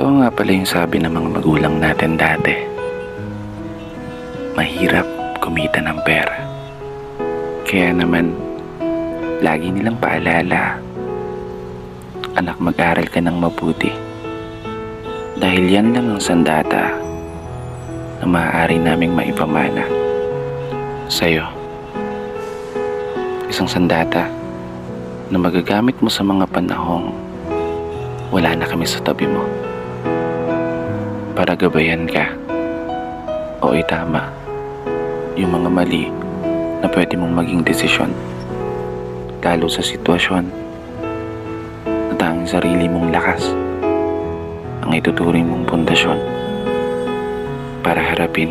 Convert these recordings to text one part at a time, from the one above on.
Totoo nga pala yung sabi ng mga magulang natin dati. Mahirap kumita ng pera. Kaya naman, lagi nilang paalala, anak mag-aral ka ng mabuti. Dahil yan lang ang sandata na maaari naming maipamana sa'yo. Isang sandata na magagamit mo sa mga panahong wala na kami sa tabi mo. Para gabayan ka o itama yung mga mali na pwede mong maging desisyon. Lalo sa sitwasyon na tanging sarili mong lakas ang ituturing mong pundasyon para harapin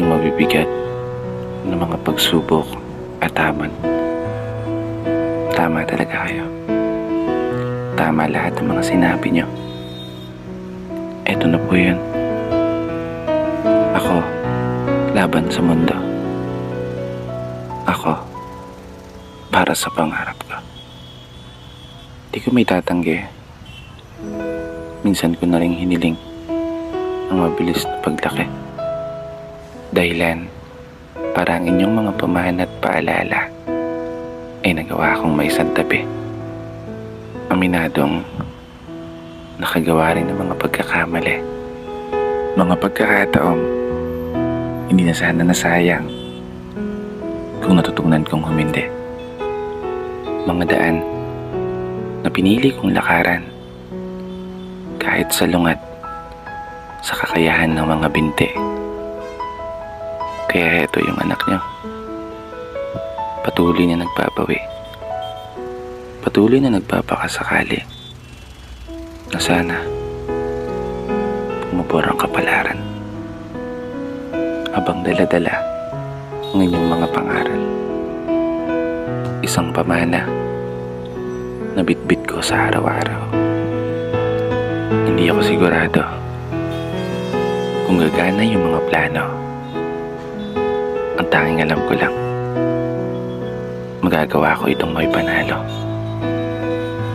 yung mabibigat ng mga pagsubok at taman. Tama talaga kayo. Tama lahat ng mga sinabi niyo. Eto na po yun. Ako, laban sa mundo. Ako, para sa pangarap ko. Di ko may tatanggi. Minsan ko na rin hiniling ang mabilis na paglaki. Dahilan para ang inyong mga pamahan at paalala ay nagawa akong may santabi. Aminadong nakagawa rin ng mga pagkakamali. Mga pagkakataong hindi na sana nasayang kung natutunan kong humindi. Mga daan na pinili kong lakaran kahit sa lungat sa kakayahan ng mga binti. Kaya ito yung anak niyo. Patuloy na nagpapawi. Patuloy na nagpapakasakali na sana pumupor ang kapalaran habang daladala ang inyong mga pangaral. Isang pamana na bitbit ko sa araw-araw. Hindi ako sigurado kung gagana yung mga plano. Ang tanging alam ko lang, magagawa ko itong may panalo.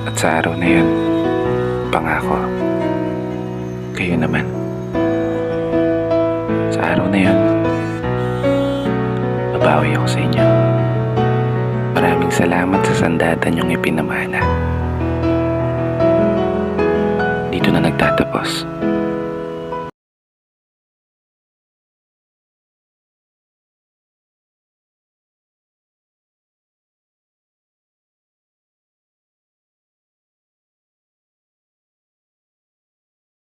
At sa araw na yun, pangako, kayo naman. Sa araw na yun, babawi ako sa inyo. Maraming salamat sa sandata niyong ipinamana. Dito na nagtatapos